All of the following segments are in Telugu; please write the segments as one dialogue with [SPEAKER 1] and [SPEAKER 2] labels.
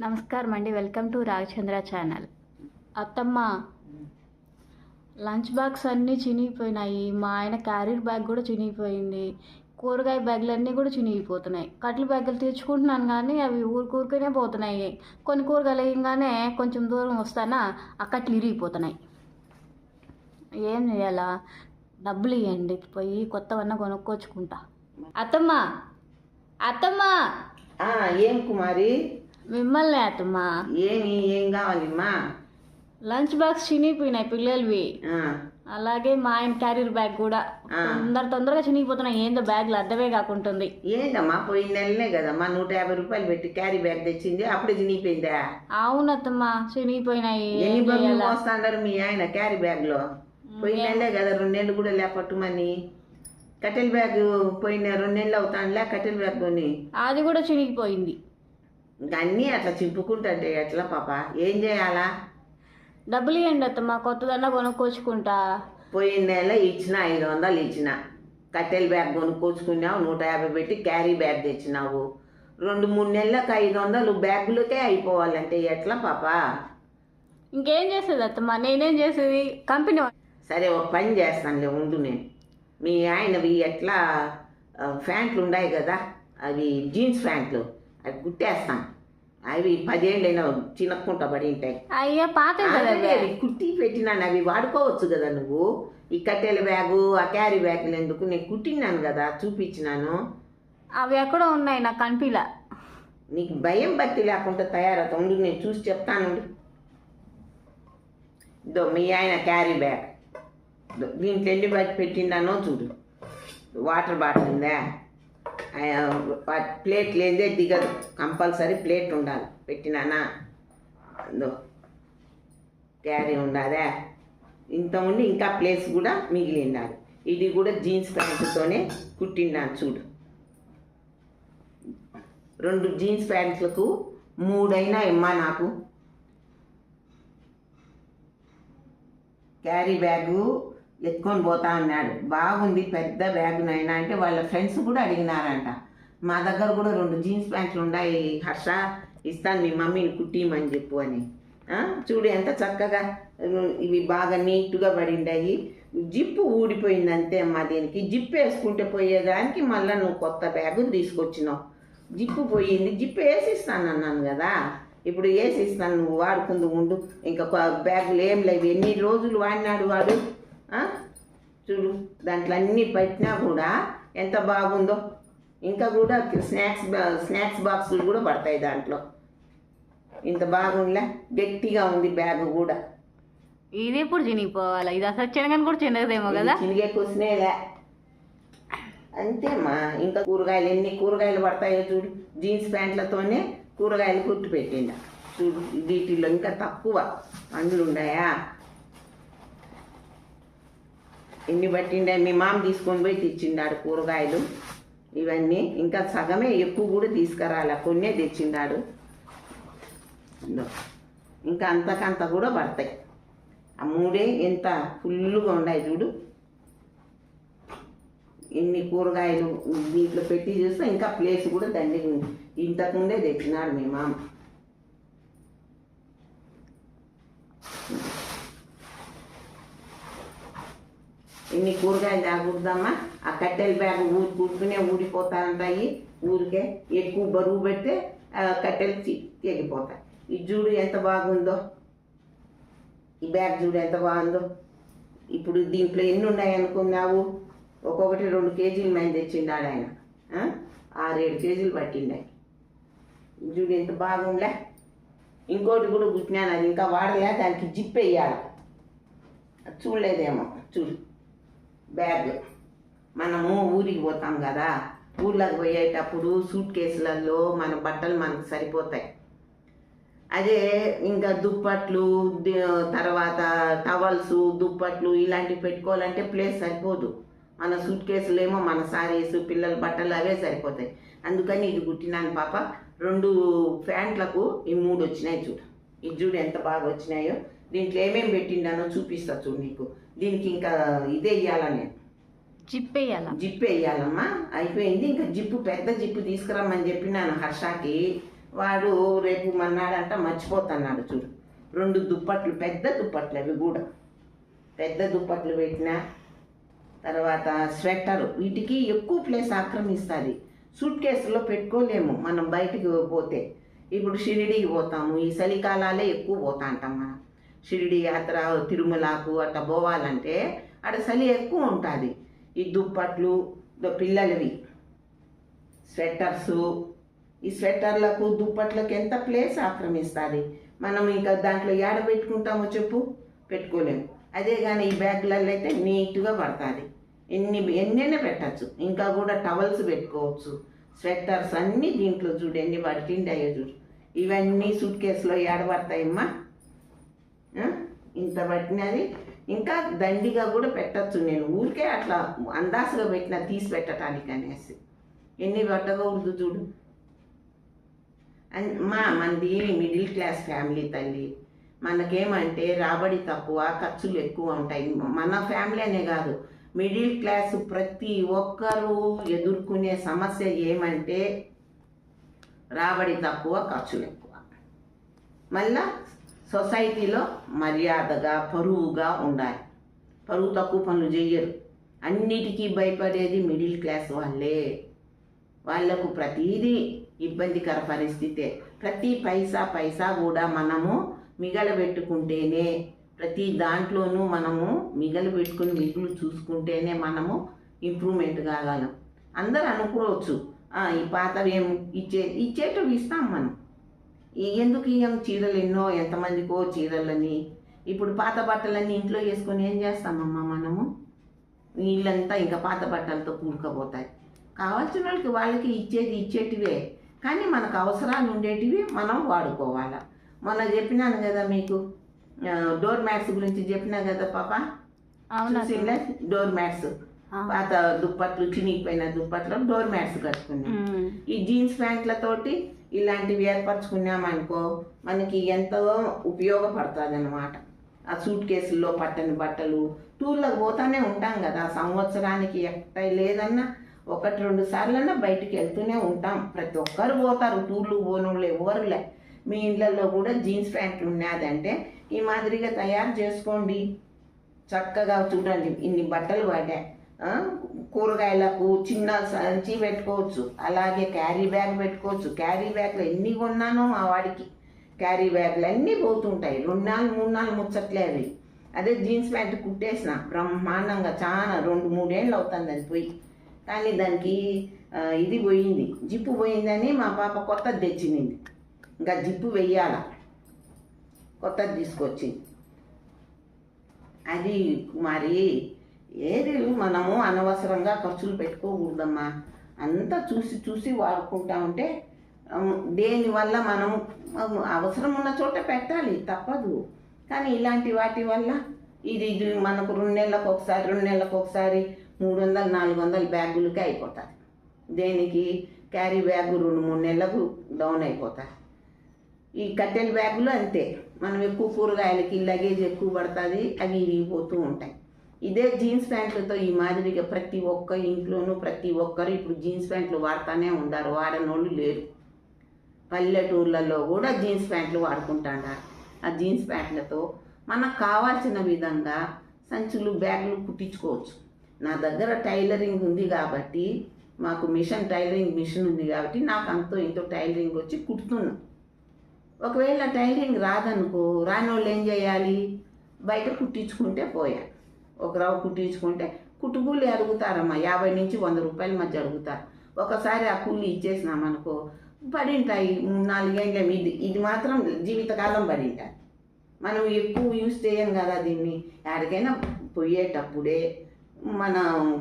[SPEAKER 1] నమస్కారం అండి వెల్కమ్ టు రాఘచంద్ర ఛానల్. అత్తమ్మ లంచ్ బాక్స్ అన్నీ చినిగిపోయినాయి. మా ఆయన క్యారీర్ బ్యాగ్ కూడా చినిగిపోయింది. కూరగాయ బ్యాగులు అన్నీ కూడా చినిగిపోతున్నాయి. కట్టెల బ్యాగులు తెచ్చుకుంటున్నాను కానీ అవి ఊరుకూరుకునే పోతున్నాయి. కొన్ని కూరగాయలు వేయగానే కొంచెం దూరం వస్తానా? ఆ కట్టెలు ఇరిగిపోతున్నాయి. ఏం చేయాలా? డబ్బులు ఇవ్వండి పోయి కొత్తవన్నా కొనుక్కొచ్చుకుంటా. అత్తమ్మ! అత్తమ్మ!
[SPEAKER 2] ఏం కుమారి?
[SPEAKER 1] మిమ్మల్ని అత్తమ్మ.
[SPEAKER 2] ఏమి ఏం కావాలమ్మా
[SPEAKER 1] లంచ్ బాక్స్ చినిగిపోయినాయి పిల్లలవి. అలాగే మా ఆయన క్యారీర్ బ్యాగ్ కూడా. తొందర తొందరగా చినిగిపోతున్నాయి. ఏందో బ్యాగ్లు అర్థమే కాకుంటుంది.
[SPEAKER 2] ఏందమ్మా పోయిన నెలనే కదమ్మా నూట యాభై రూపాయలు పెట్టి క్యారీ బ్యాగ్ తెచ్చింది. అప్పుడే చినిగిపోయిందా?
[SPEAKER 1] అవునత్తమ్మ చినిగిపోయినాయి?
[SPEAKER 2] మోస్తాండారు మీ ఆయన క్యారీ బ్యాగ్లో పోయిన నెలలే కదా రెండు నెలలు కూడా లేపట్టుమని కట్టెల బ్యాగ్ పోయిన రెండు నెలలు అవుతానులే కట్టెల బ్యాగ్ కొని?
[SPEAKER 1] అది కూడా చినిగిపోయింది.
[SPEAKER 2] ఇంకా అన్నీ అట్లా చింపుకుంటుంటే ఎట్లా పాప? ఏం చేయాలా?
[SPEAKER 1] డబ్బులు ఇవ్వండి అత్తమ్మ కొత్తదన్నా కొనుక్కొచ్చుకుంటా.
[SPEAKER 2] పోయిన నెల ఇచ్చిన ఐదు వందలు ఇచ్చిన. కట్టెల బ్యాగ్ కొనుక్కొచ్చుకున్నావు నూట యాభై పెట్టి క్యారీ బ్యాగ్ తెచ్చినావు. రెండు మూడు నెలలకు ఐదు వందలు బ్యాగులకే అయిపోవాలంటే ఎట్లా పాప?
[SPEAKER 1] ఇంకేం చేసేది అత్తమ్మ నేనేం చేసేది? కంపెనీ వా-
[SPEAKER 2] సరే ఒక పని చేస్తానులే ఉండు నేను. మీ ఆయనవి ఎట్లా ఆ, ప్యాంట్లు ఉన్నాయి కదా అవి జీన్స్ ప్యాంట్లు అవి కుట్టేస్తాను. అవి పదేళ్ళైనా చినక్కుంటా పడి ఉంటాయి.
[SPEAKER 1] అయ్యా పాత
[SPEAKER 2] కుట్టి పెట్టినాను అవి వాడుకోవచ్చు కదా నువ్వు? ఈ కట్టెల బ్యాగు ఆ క్యారీ బ్యాగులు ఎందుకు నేను కుట్టినాను కదా చూపించినాను.
[SPEAKER 1] అవి ఎక్కడో ఉన్నాయి నాకు కనిపిలా.
[SPEAKER 2] నీకు భయం భక్తి లేకుండా తయారవుతా ఉండు నేను చూసి చెప్తాను ఇదో మీ ఆయన క్యారీ బ్యాగ్. దీంట్లో ఎన్ని బట్టి పెట్టిండానో చూడు. వాటర్ బాటిల్ ఉందా? ప్లేట్ లేదే దిగదు. కంపల్సరీ ప్లేట్ ఉండాలి. పెట్టినానా? ఇదో క్యారీ ఉండాదా? ఇంత ఉండి ఇంకా ప్లేస్ కూడా మిగిలి ఉండాలి ఇది కూడా జీన్స్ ప్యాంటుతోనే కుట్టిండాను చూడు. రెండు జీన్స్ ప్యాంట్లకు మూడైనా ఇమ్మా నాకు. క్యారీ బ్యాగు ఎత్తుకొని పోతా అన్నాడు. బాగుంది పెద్ద బ్యాగ్ నైనా అంటే వాళ్ళ ఫ్రెండ్స్ కూడా అడిగినారంట. మా దగ్గర కూడా రెండు జీన్స్ ప్యాంట్లు ఉన్నాయి హర్ష ఇస్తాను మీ మమ్మీని కుట్టిమని చెప్పు అని. చూడు ఎంత చక్కగా ఇవి బాగా నీట్గా పడిండాయి. జిప్పు ఊడిపోయింది అంతే అమ్మా దీనికి. జిప్ వేసుకుంటే పోయేదానికి మళ్ళీ నువ్వు కొత్త బ్యాగు తీసుకొచ్చినావు. జిప్పు పోయింది జిప్పు వేసిస్తాను అన్నాను కదా. ఇప్పుడు వేసిస్తాను నువ్వు వాడుకుందు ఉండు. ఇంకా బ్యాగులు ఏం లేవు. ఎన్ని రోజులు వాడినాడు వాడు? చూడు దాంట్లో అన్నీ పెట్టినా కూడా ఎంత బాగుందో. ఇంకా కూడా స్నాక్స్ స్నాక్స్ బాక్సులు కూడా పడతాయి దాంట్లో. ఇంత బాగుందిలే గట్టిగా ఉంది బ్యాగ్ కూడా.
[SPEAKER 1] ఇది ఎప్పుడు చినిగిపోవాలా? ఇది అసలు చినగని కూడా చిన్నదేమో కదా?
[SPEAKER 2] చినిగే కూసినేలే అంతేమ్మా ఇంకా కూరగాయలు ఎన్ని కూరగాయలు పడతాయో చూడు. జీన్స్ ప్యాంట్లతోనే కూరగాయలు కుట్టి పెట్టిండ. చూడు వీటిల్లో ఇంకా తక్కువ పండ్లు ఉన్నాయా ఎన్ని పట్టిండే మీ మామ తీసుకొని పోయి తెచ్చిండాడు కూరగాయలు. ఇవన్నీ ఇంకా సగమే ఎక్కువ కూడా తీసుకురాల కొన్నే తెచ్చిండాడు. ఇంకా అంతకంత కూడా పడతాయి. ఆ మూడే ఎంత ఫుల్గా ఉన్నాయి చూడు. ఎన్ని కూరగాయలు దీంట్లో పెట్టి చూస్తే ఇంకా ప్లేస్ కూడా దండి ఇంతకుముందే తెచ్చినాడు మీ మామ. ఇన్ని కూరగాయలు తాగుద్దామా ఆ కట్టెల బ్యాగ్ ఊరి కూర్చునే ఊడిపోతా ఉంటాయి ఊరికే ఎక్కువ బరువు పెడితే కట్టెలు తెగిపోతాయి. ఈ చూడు ఎంత బాగుందో? ఈ బ్యాగ్ చూడు ఎంత బాగుందో? ఇప్పుడు దీంట్లో ఎన్ని ఉన్నాయి అనుకున్నావు? ఒక్కొక్కటి రెండు కేజీలు మేము తెచ్చిండాడు ఆయన. ఆ? ఆరేడు కేజీలు పట్టిండాయి. చూడు ఎంత బాగుండే ఇంకోటి కూడా కుట్టినాను అది ఇంకా వాడలే దానికి జిప్ వేయాలి. చూడలేదేమో చూడు. బ్యాగ్. మనము ఊరికి పోతాం కదా ఊర్లోకి పోయేటప్పుడు సూట్ కేసులలో మన బట్టలు మనకు సరిపోతాయి. అదే ఇంకా దుప్పట్లు తర్వాత టవల్స్ దుప్పట్లు ఇలాంటివి పెట్టుకోవాలంటే ప్లేస్ సరిపోదు. మన సూట్ కేసులు ఏమో మన సారీస్ పిల్లల బట్టలు అవే సరిపోతాయి. అందుకని ఇది కుట్టినాను పాప. రెండు ప్యాంట్లకు ఈ మూడు వచ్చినాయి చూడు. ఇది చూడు ఎంత బాగా వచ్చినాయో. దీంట్లో ఏమేమి పెట్టిండానో చూపిస్తా చూడు నీకు. దీనికి ఇంకా ఇదే ఇయ్యాలా నేను
[SPEAKER 1] జిప్ వేయాలా
[SPEAKER 2] జిప్ వేయాలమ్మా అయిపోయింది. ఇంకా జిప్పు పెద్ద జిప్పు తీసుకురమ్మని చెప్పినాను హర్షకి. వాడు రేపు మన్నాడంట మర్చిపోతున్నాడు చూడు. రెండు దుప్పట్లు పెద్ద దుప్పట్లు అవి కూడా. పెద్ద దుప్పట్లు పెట్టిన తర్వాత స్వెటర్ వీటికి ఎక్కువ ప్లేస్ ఆక్రమిస్తుంది. సూట్ కేసులో పెట్టుకోలేము మనం బయటికి పోతే. ఇప్పుడు షిరిడీకి పోతాము. ఈ చలికాలాలే ఎక్కువ పోతా అంటాం మనం షిరిడి యాత్ర తిరుమలకు అట్లా పోవాలంటే అక్కడ చలి ఎక్కువ ఉంటుంది. ఈ దుప్పట్లు పిల్లలవి స్వెటర్సు. ఈ స్వెటర్లకు దుప్పట్లకు ఎంత ప్లేస్ ఆక్రమిస్తుంది? మనం ఇంకా దాంట్లో ఏడ పెట్టుకుంటామో చెప్పు? పెట్టుకోలేము అదే కానీ ఈ బ్యాగ్లలో అయితే నీట్గా పడుతుంది. ఎన్ని ఎన్నైనా పెట్టచ్చు. ఇంకా కూడా టవల్స్ పెట్టుకోవచ్చు. స్వెటర్స్ అన్నీ దీంట్లో చూడు ఎన్ని అయ్యో చూడు. ఇవన్నీ సూట్ కేసులో ఏడ పడతాయమ్మా? ఇంత పట్టినది? ఇంకా దండిగా కూడా పెట్టచ్చు నేను. ఊరికే అట్లా అందాసుగా పెట్టిన తీసి పెట్టడానికి అనేసి. ఎన్ని పట్టకూడదు చూడు. అన్- మా మనది మిడిల్ క్లాస్ ఫ్యామిలీ తల్లి మనకేమంటే రాబడి తక్కువ ఖర్చులు ఎక్కువ ఉంటాయి. మన ఫ్యామిలీ అనే కాదు. మిడిల్ క్లాస్ ప్రతి ఒక్కరూ ఎదుర్కొనే సమస్య ఏమంటే రాబడి తక్కువ ఖర్చులు ఎక్కువ. మళ్ళా సొసైటీలో మర్యాదగా పరువుగా ఉండాలి. పరువు తక్కువ పనులు చేయరు అన్నిటికీ భయపడేది మిడిల్ క్లాస్ వాళ్ళే. వాళ్ళకు ప్రతిదీ ఇబ్బందికర పరిస్థితే ప్రతి పైసా పైసా కూడా మనము మిగలబెట్టుకుంటేనే ప్రతి దాంట్లోనూ మనము మిగలబెట్టుకుని మిగులు చూసుకుంటేనే మనము ఇంప్రూవ్మెంట్ కాగలం. అందరూ అనుకోవచ్చు ఈ పాతవి ఏం ఇచ్చే ఇచ్చేటవి ఇస్తాం మనం. ఎందుకు ఇయ్యం చీరలు ఎన్నో ఎంతమందికో చీరలని ఇప్పుడు పాత బట్టలన్నీ ఇంట్లో వేసుకొని ఏం చేస్తామమ్మా మనము? నీళ్ళంతా ఇంకా పాత బట్టలతో కూడుకపోతాయి కావాల్సిన వాళ్ళకి వాళ్ళకి ఇచ్చేది ఇచ్చేటివే. కానీ మనకు అవసరాలు ఉండేటివి మనం వాడుకోవాలి. మొన్న చెప్పినాను కదా మీకు డోర్ మ్యాట్స్ గురించి చెప్పినా కదా పాప?
[SPEAKER 1] అవునా
[SPEAKER 2] చూసిందా డోర్ మ్యాట్స్. పాత దుప్పట్లు చినిగిపోయిన దుప్పట్లు డోర్ మ్యాట్స్ కట్టుకున్నాం. ఈ జీన్స్ ప్యాంట్లతోటి ఇలాంటివి ఏర్పరచుకున్నామనుకో మనకి ఎంతో ఉపయోగపడుతుంది అనమాట ఆ సూట్ కేసుల్లో పట్టని బట్టలు టూర్లకు పోతానే ఉంటాం కదా. సంవత్సరానికి ఎక్కడ లేదన్నా ఒకటి రెండు సార్లన్నా బయటికి వెళ్తూనే ఉంటాం. ప్రతి ఒక్కరు పోతారు టూర్లు పోనోళ్ళు ఎవరులే మీ ఇళ్ళల్లో కూడా జీన్స్ ప్యాంట్లు ఉన్నదంటే ఈ మాదిరిగా తయారు చేసుకోండి. చక్కగా చూడండి ఇన్ని బట్టలు పడ్డాయి కూరగాయలకు చిన్న సంచి పెట్టుకోవచ్చు అలాగే క్యారీ బ్యాగ్ పెట్టుకోవచ్చు. క్యారీ బ్యాగ్లు ఎన్ని కొన్నానో మా వాడికి. క్యారీ బ్యాగ్లు అన్నీ పోతుంటాయి. రెండు నాలుగు మూడు నాలుగు ముచ్చట్లే అవి. అదే జీన్స్ ప్యాంట్ కుట్టేసిన. బ్రహ్మాండంగా చాలా రెండు మూడేళ్ళు అవుతుంది అది పోయి. కానీ దానికి ఇది పోయింది. జిప్పు పోయిందని మా పాప కొత్తది తెచ్చింది ఇంకా జిప్పు వెయ్యాల. కొత్తది తీసుకొచ్చింది. అది మరి ఏది మనము అనవసరంగా ఖర్చులు పెట్టుకోకూడదమ్మా. అంతా చూసి చూసి వాడుకుంటా ఉంటే దేనివల్ల మనం అవసరం ఉన్న చోట పెట్టాలి తప్పదు. కానీ ఇలాంటి వాటి వల్ల ఇది ఇది మనకు రెండు నెలలకు ఒకసారి రెండు నెలలకు ఒకసారి మూడు వందలు నాలుగు వందల బ్యాగులకే అయిపోతుంది దేనికి? క్యారీ బ్యాగు రెండు మూడు నెలలకు డౌన్ అయిపోతాయి. ఈ కట్టెల బ్యాగులు అంతే. మనం ఎక్కువ కూరగాయలకి లగేజ్ ఎక్కువ పడుతుంది అవి ఇరిగిపోతూ ఉంటాయి. ఇదే జీన్స్ ప్యాంట్లతో ఈ మాదిరిగా ప్రతి ఒక్క ఇంట్లోనూ ప్రతి ఒక్కరు ఇప్పుడు జీన్స్ ప్యాంట్లు వాడుతూనే ఉన్నారు వాడనోళ్ళు లేరు. పల్లెటూర్లలో కూడా జీన్స్ ప్యాంట్లు వాడుకుంటాడారు. ఆ జీన్స్ ప్యాంట్లతో మనకు కావాల్సిన విధంగా సంచులు బ్యాగులు కుట్టించుకోవచ్చు. నా దగ్గర టైలరింగ్ ఉంది కాబట్టి మాకు మిషన్ టైలరింగ్ మిషన్ ఉంది కాబట్టి నాకు అంతో ఇంతో టైలరింగ్ వచ్చి కుడుతున్నాను ఒకవేళ టైలరింగ్ రాదనుకో రాని వాళ్ళు ఏం చేయాలి? బయట కుట్టించుకుంటే పోయాలి ఒక రవ్వ కుట్టించుకుంటే కుట్టుకూలి అడుగుతారమ్మా యాభై నుంచి వంద రూపాయల మధ్య అడుగుతారు. ఒకసారి ఆ కూలి ఇచ్చేసినామనుకో పడింటాయి నాలుగేళ్ళ ఇది ఇది మాత్రం జీవితకాలం పడింటాయి మనం ఎక్కువ యూస్ చేయం కదా దీన్ని. ఎక్కడికైనా పోయేటప్పుడే మన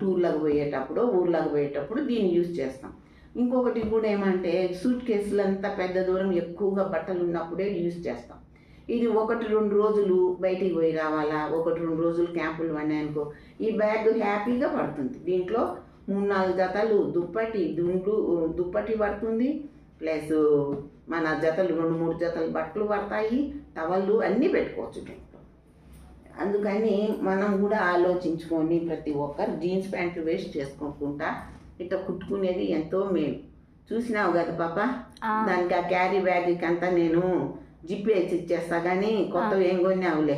[SPEAKER 2] టూర్లకు పోయేటప్పుడు ఊర్లకు పోయేటప్పుడు దీన్ని యూస్ చేస్తాం. ఇంకొకటి కూడా ఏమంటే సూట్ కేసులంతా పెద్ద దూరం ఎక్కువగా బట్టలు ఉన్నప్పుడే యూస్ చేస్తాం. ఇది ఒకటి రెండు రోజులు బయటికి పోయి రావాలా? ఒకటి రెండు రోజులు క్యాంపులు పడినాయనుకో ఈ బ్యాగ్ హ్యాపీగా పడుతుంది. దీంట్లో మూడు నాలుగు జతలు దుప్పటి దుండ్లు దుప్పటి పడుతుంది. ప్లస్ మన జతలు రెండు మూడు జతలు బట్టలు పడతాయి టవళ్ళు అన్నీ పెట్టుకోవచ్చు దీంట్లో. అందుకని మనం కూడా ఆలోచించుకొని ప్రతి ఒక్కరు జీన్స్ ప్యాంట్లు వేస్ట్ చేసుకోకుండా ఇట్లా కుట్టుకునేది ఎంతో మేలు. చూసినావు కదా పాప? దానికి ఆ క్యారీ బ్యాగ్ అంతా నేను జిప్ వేసి ఇచ్చేస్తా కానీ కొత్తవి ఏం కొన్నావులే.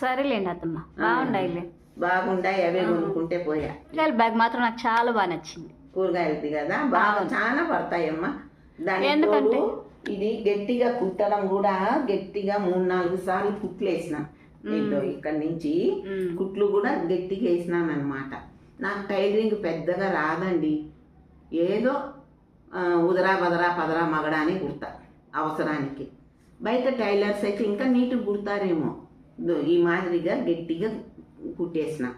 [SPEAKER 1] సరేలేండి అత్తమ్మ. బాగుండాయిలే.
[SPEAKER 2] బాగుండాయి అవే కొనుక్కుంటే పోయా.
[SPEAKER 1] కూరగాయల బ్యాగ్ మాత్రం నాకు చాలా బాగా నచ్చింది.
[SPEAKER 2] కూరగాయలది కదా బాగా చాలా పడతాయమ్మా? తోడు ఇది గట్టిగా కుట్టడం కూడా గట్టిగా మూడు నాలుగు సార్లు కుట్లు వేసిన. ఇక్కడ నుంచి. కుట్లు కూడా గట్టిగా వేసినాను అనమాట నాకు టైలరింగ్ పెద్దగా రాదండి. ఏదో ఉదరా బదరా పదరా మగడా అని కుడతా అవసరానికి. బయట టైలర్స్ అయితే ఇంకా నీట్గా కుడతారేమో. ఈ మాదిరిగా గట్టిగా కుట్టేసిన.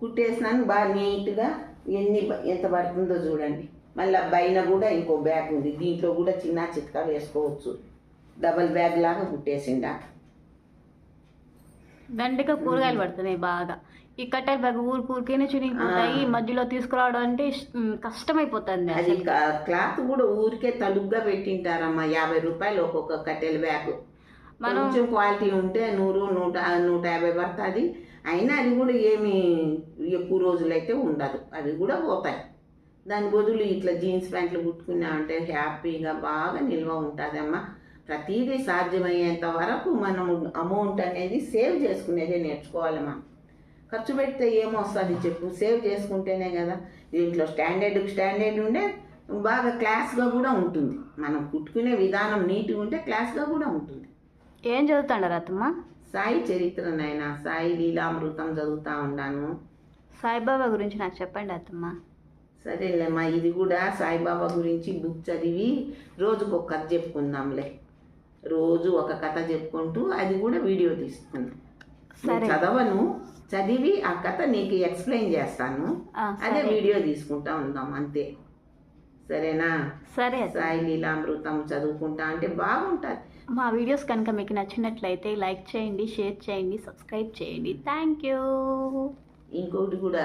[SPEAKER 2] కుట్టేసినాను బాగా నీట్గా ఎన్ని ఎంత పడుతుందో చూడండి. మళ్ళీ పైన కూడా ఇంకో బ్యాగ్ ఉంది. దీంట్లో కూడా చిన్న చిట్కా వేసుకోవచ్చు. డబల్ బ్యాగ్ లాగా కుట్టేసిండా.
[SPEAKER 1] దండిగా కూరగాయలు పడుతున్నాయి బాగా. ఈ కట్టెల బ్యాగ్ ఊరు ఊరికేనే చినిగిపోతాయి మధ్యలో తీసుకురావడం అంటే కష్టమైపోతుంది
[SPEAKER 2] అది క్లాత్ కూడా ఊరికే తలుగ్గా పెట్టింటారమ్మా యాభై రూపాయలు ఒక్కొక్క కట్టెల బ్యాగ్.
[SPEAKER 1] మనం
[SPEAKER 2] కొంచెం క్వాలిటీ ఉంటే నూరు నూట నూట యాభై పడుతుంది. అయినా అది కూడా ఏమి ఎక్కువ రోజులైతే ఉండదు. అవి కూడా పోతాయి. దాని బదులు ఇట్లా జీన్స్ ప్యాంట్లు కుట్టుకున్నామంటే హ్యాపీగా బాగా నిల్వ ఉంటుందమ్మా. ప్రతిదీ సాధ్యమయ్యేంత వరకు మనం అమౌంట్ అనేది సేవ్ చేసుకునేదే నేర్చుకోవాలి మనం. ఖర్చు పెడితే ఏమొస్తుంది చెప్పు? సేవ్ చేసుకుంటేనే కదా. దీంట్లో స్టాండర్డ్ స్టాండర్డ్ ఉండే బాగా క్లాస్గా కూడా ఉంటుంది. మనం కుట్టుకునే విధానం నీట్గా ఉంటే క్లాస్గా కూడా ఉంటుంది.
[SPEAKER 1] ఏం చదువుతాండారు అత్తమ్మ
[SPEAKER 2] సాయి చరిత్ర నాయన. సాయి లీలామృతం చదువుతా ఉన్నాను
[SPEAKER 1] సాయిబాబా గురించి నాకు చెప్పండి అత్తమ్మ
[SPEAKER 2] సరేలేమ్మా ఇది కూడా సాయిబాబా గురించి బుక్ చదివి రోజుకు ఒక కథ చెప్పుకుందాంలే. రోజు ఒక కథ చెప్పుకుంటూ అది కూడా వీడియో తీసుకుందాం. చదవను. చదివి ఆ కథ నీకు ఎక్స్ప్లెయిన్ చేస్తాను. అదే వీడియో తీసుకుంటా ఉందాం అంతే. సరేనా?
[SPEAKER 1] సరే.
[SPEAKER 2] సాయి లీలామృతం చదువుకుంటా అంటే బాగుంటుంది.
[SPEAKER 1] మా వీడియోస్ కనుక మీకు నచ్చినట్లయితే లైక్ చేయండి షేర్ చేయండి సబ్స్క్రైబ్ చేయండి. Thank you.
[SPEAKER 2] ఇంకొకటి కూడా